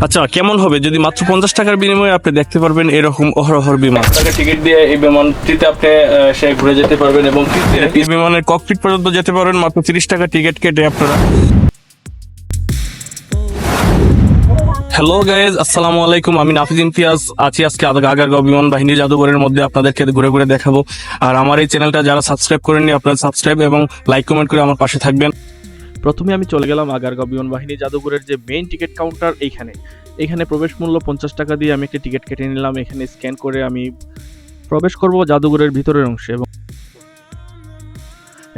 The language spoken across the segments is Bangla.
আচ্ছা কেমন হবে যদি মাত্র পঞ্চাশ টাকার বিনিময়ে আপনি দেখতে পারবেন এরকম অহরহর বিমান? টাকা টিকিট দিয়ে এই বিমানটিতে আপনি সে ঘুরে যেতে পারবেন এবং এই বিমানের ককপিট পর্যন্ত যেতে পারবেন মাত্র তিরিশ টাকা টিকিট কেটে আপনারা। হ্যালো গাইজ আসসালামু আলাইকুম আমি নাফিজ ইমতিয়াজ আছি আজকে আগ- আগারগাঁও বিমান বাহিনী জাদুঘরের মধ্যে আপনাদেরকে ঘুরে ঘুরে দেখাবো। আর আমার এই চ্যানেলটা যারা সাবস্ক্রাইব করেননি আপনারা সাবস্ক্রাইব এবং লাইক কমেন্ট করে আমার পাশে থাকবেন। প্রথমে আমি চলে গেলাম আগারগাঁও বিমান বাহিনী জাদুঘরের যে মেইন টিকিট কাউন্টার এইখানে। এখানে প্রবেশ মূল্য পঞ্চাশ টাকা দিয়ে আমি একটা টিকিট কেটে নিলাম। এখানে স্ক্যান করে আমি প্রবেশ করব জাদুঘরের ভিতরের অংশে এবং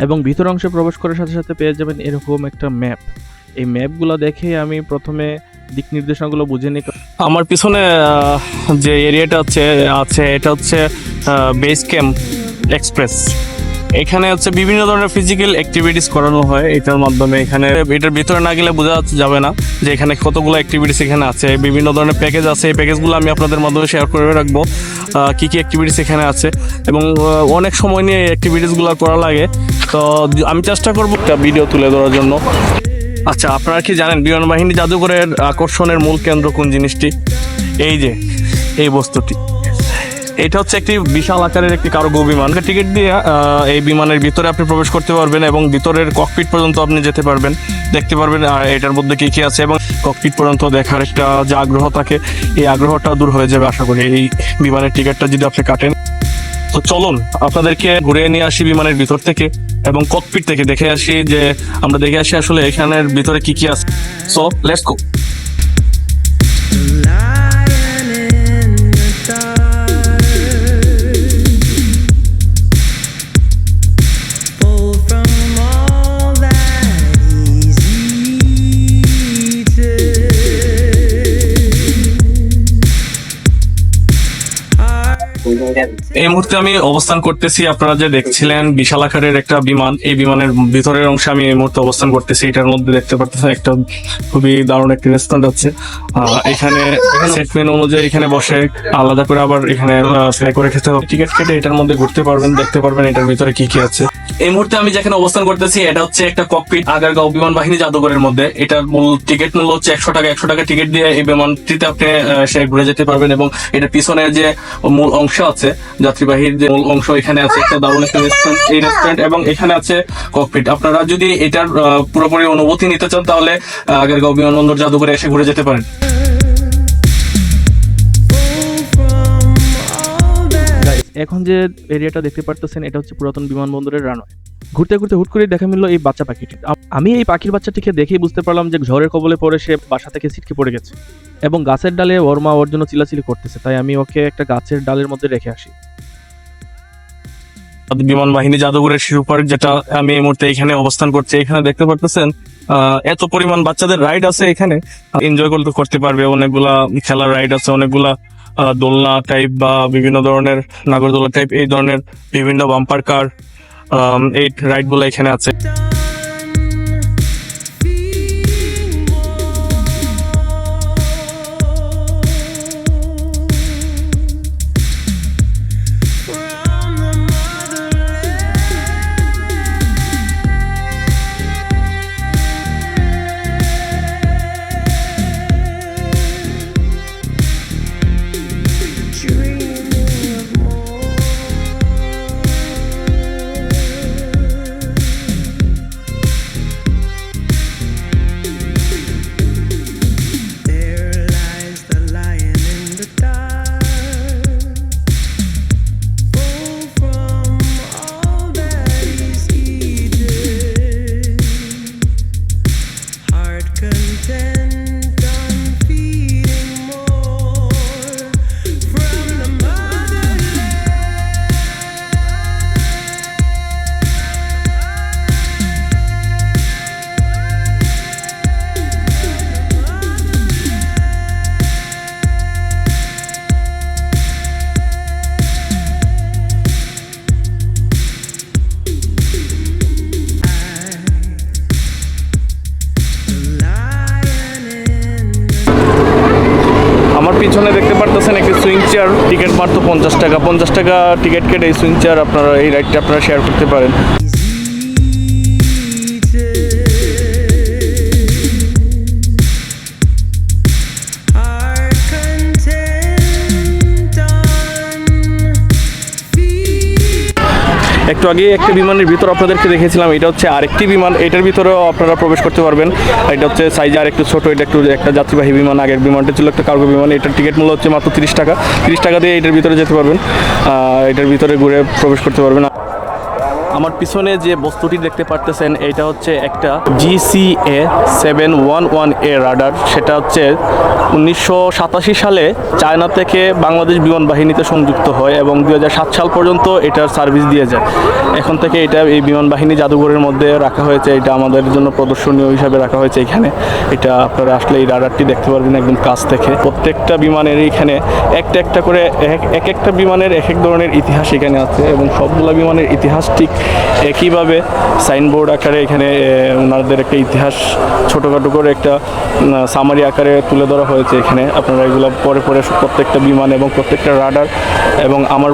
এবং ভিতর অংশে প্রবেশ করার সাথে সাথে পেয়ে যাবেন এরকম একটা ম্যাপ এই ম্যাপগুলো দেখে আমি প্রথমে দিক নির্দেশনাগুলো বুঝে নিই। আমার পিছনে যে এরিয়াটা আছে আছে, এটা হচ্ছে বেস ক্যাম্প এক্সপ্রেস এখানে হচ্ছে বিভিন্ন ধরনের ফিজিক্যাল অ্যাক্টিভিটিস করানো হয়, এটার মাধ্যমে এখানে এটার ভিতরে না গেলে বোঝা যাবে না যে এখানে কতগুলো অ্যাক্টিভিটিস এখানে আছে, বিভিন্ন ধরনের প্যাকেজ আছে, এই প্যাকেজগুলো আমি আপনাদের মাধ্যমে শেয়ার করে রাখব কী কি অ্যাক্টিভিটিস এখানে আছে এবং অনেক সময় নিয়ে এই অ্যাক্টিভিটিসগুলো করা লাগে, তো আমি চেষ্টা করব একটা ভিডিও তুলে ধরার জন্য। আচ্ছা আপনারা কি জানেন বিমান বাহিনী জাদুঘরের আকর্ষণের মূল কেন্দ্র কোন জিনিসটি? এই যে, এই বস্তুটি। এটা হচ্ছে একটি বিশাল আকারের একটি কার্গো বিমান। টিকিট দিয়ে এই বিমানের ভিতরে আপনি প্রবেশ করতে পারবেন এবং ভিতরের ককপিট পর্যন্ত আপনি যেতে পারবেন, দেখতে পারবেন, আর এটার মধ্যে কি কি আছে এবং ককপিট পর্যন্ত দেখার একটা যে আগ্রহ থাকে, এই আগ্রহটা দূর হয়ে যাবে আশা করি এই বিমানের টিকিটটা যদি আপনি কাটেন। তো চলুন, আপনাদেরকে ঘুরে নিয়ে আসি বিমানের ভিতর থেকে এবং ককপিট থেকে দেখে আসি যে, আমরা দেখে আসি আসলে এখানের ভিতরে কি কি আছে। সো লেটস গো মুহূর্তে আমি অবস্থান করতেছি, আপনারা যে দেখছিলেন বিশাল আকারের একটা বিমান, এই বিমানের ভিতরের অংশে আমি এই মুহূর্তে অবস্থান করতেছি। এটার মধ্যে দেখতে পারতেছেন একটা খুবই দারুণ একটি রেস্টুরেন্ট আছে। এখানে সেটমেন্ট অনুযায়ী এখানে বসে আলাদা করে আবার এখানে ফ্রাই করে খেতে হবে। টিকিট কেটে এটার মধ্যে ঘুরতে পারবেন, দেখতে পারবেন এটার ভিতরে কি কি আছে। এই মুহূর্তে আমি যেখানে অবস্থান করতেছি, এটা হচ্ছে একটা ককপিট আগারগাঁও বিমান বাহিনী জাদুঘরের মধ্যে। এটার মূল টিকিট মূল্য হচ্ছে একশো টাকা। একশো টাকা টিকিট দিয়ে এই বিমানটিতে আপনি সে ঘুরে যেতে পারবেন এবং এটার পিছনে যে মূল অংশ আছে যাত্রীবাহীর যে মূল অংশ এখানে আছে, একটা দারুণ একটা রেস্টুরেন্ট এই রেস্টুরেন্ট এবং এখানে আছে ককপিট আপনারা যদি এটার পুরোপুরি অনুভূতি নিতে চান, তাহলে আগারগাঁও বিমানবন্দর জাদুঘরে এসে ঘুরে যেতে পারেন। এখন যে এরিয়াটা দেখতে পারতেছেন, এটা হচ্ছে পুরাতন বিমানবন্দরের রানওয়ে ঘুরতে ঘুরতে হুট করে দেখা মিললো এই বাচ্চা পাখিটি। আমি এই পাখির বাচ্চাটিকে দেখেই বুঝতে পারলাম যে ঝড়ের কবলে পড়ে সে বাসা থেকে ছিটকে পড়ে গেছে। এবং গাছের ডালে ওর মা ওর জন্য চিলাচিলি করতেছে, তাই আমি ওকে একটা গাছের ডালের মধ্যে রেখে আসি। বিমান বাহিনী জাদুঘরের শিশু পার্ক যেটা আমি এই মুহূর্তে এখানে অবস্থান করছি, এখানে দেখতে পারতেছেন এত পরিমাণ বাচ্চাদের রাইড আছে এখানে। এনজয় করতে করতে পারবে, অনেকগুলা খেলার রাইড আছে, অনেকগুলা দোলনা টাইপ বা বিভিন্ন ধরনের নাগরদোলা টাইপ এই ধরনের বিভিন্ন বাম্পার কার এই রাইডগুলো এখানে আছে। Content পিছনে দেখতে পারতেছেন একটি সুইং চেয়ার, টিকিট মাত্র পঞ্চাশ টাকা। পঞ্চাশ টাকা টিকিট কেটে এই সুইং চেয়ার আপনারা, এই রাইডটা আপনারা শেয়ার করতে পারেন। একটু আগে একটা বিমানের ভিতর আপনাদেরকে দেখেছিলাম, এটা হচ্ছে আরেকটি বিমান, এটার ভিতরেও আপনারা প্রবেশ করতে পারবেন। এটা হচ্ছে সাইজ আর একটু ছোটো, এটা একটু একটা যাত্রীবাহী বিমান, আগের বিমানটা ছিল একটা কার্গো বিমান, এটার টিকিট মূল্য হচ্ছে মাত্র তিরিশ টাকা। তিরিশ টাকা দিয়ে এটার ভিতরে যেতে পারবেন এটার ভিতরে ঘুরে প্রবেশ করতে পারবেন। আমার পিছনে যে বস্তুটি দেখতে পারতেছেন এটা হচ্ছে একটা GCA seven one one A radar সেটা হচ্ছে উনিশশো সাতাশি সালে চায়না থেকে বাংলাদেশ বিমান বাহিনীতে সংযুক্ত হয় এবং দু হাজার সাত সাল পর্যন্ত এটার সার্ভিস দিয়ে যায়। এখন থেকে এটা এই বিমান বাহিনী জাদুঘরের মধ্যে রাখা হয়েছে, এটা আমাদের জন্য প্রদর্শনীয় হিসাবে রাখা হয়েছে এখানে। এটা আপনারা আসলে এই রাডারটি দেখতে পারবেন একদম কাছ থেকে। প্রত্যেকটা বিমানের এখানে একটা একটা করে এক- এক একটা বিমানের এক এক ধরনের ইতিহাস এখানে আছে এবং সবগুলো বিমানের ইতিহাস ঠিক একইভাবে সাইনবোর্ড আকারে এখানে ওনাদের একটা ইতিহাস, ছোটোখাটো করে একটা সামারি আকারে তুলে ধরা হয়েছে এখানে। আপনারা এগুলো পরে পরে প্রত্যেকটা বিমান এবং প্রত্যেকটা রাডার এবং আমার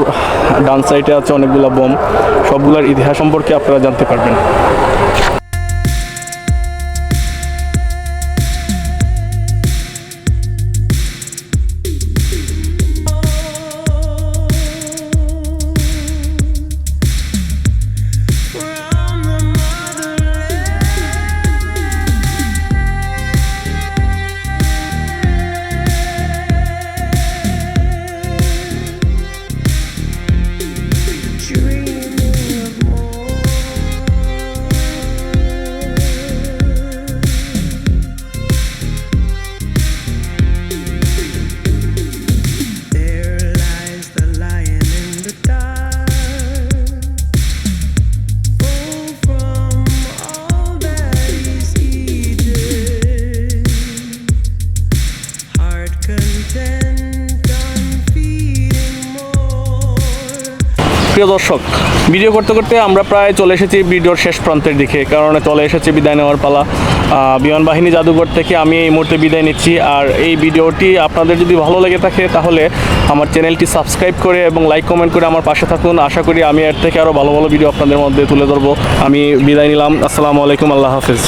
ডান সাইডে আছে অনেকগুলো বোম সবগুলোর ইতিহাস সম্পর্কে আপনারা জানতে পারবেন। প্রিয় দর্শক ভিডিও করতে করতে আমরা প্রায় চলে এসেছি ভিডিওর শেষ প্রান্তের দিকে, কারণ চলে এসেছে বিদায় নেওয়ার পালা। বিমান বাহিনী জাদুঘর থেকে আমি এই মুহূর্তে বিদায় নিচ্ছি, আর এই ভিডিওটি আপনাদের যদি ভালো লেগে থাকে, তাহলে আমার চ্যানেলটি সাবস্ক্রাইব করে এবং লাইক কমেন্ট করে আমার পাশে থাকুন। আশা করি আমি এর থেকে আরও ভালো ভালো ভিডিও আপনাদের মধ্যে তুলে ধরবো। আমি বিদায় নিলাম। আসসালামু আলাইকুম, আল্লাহ হাফিজ।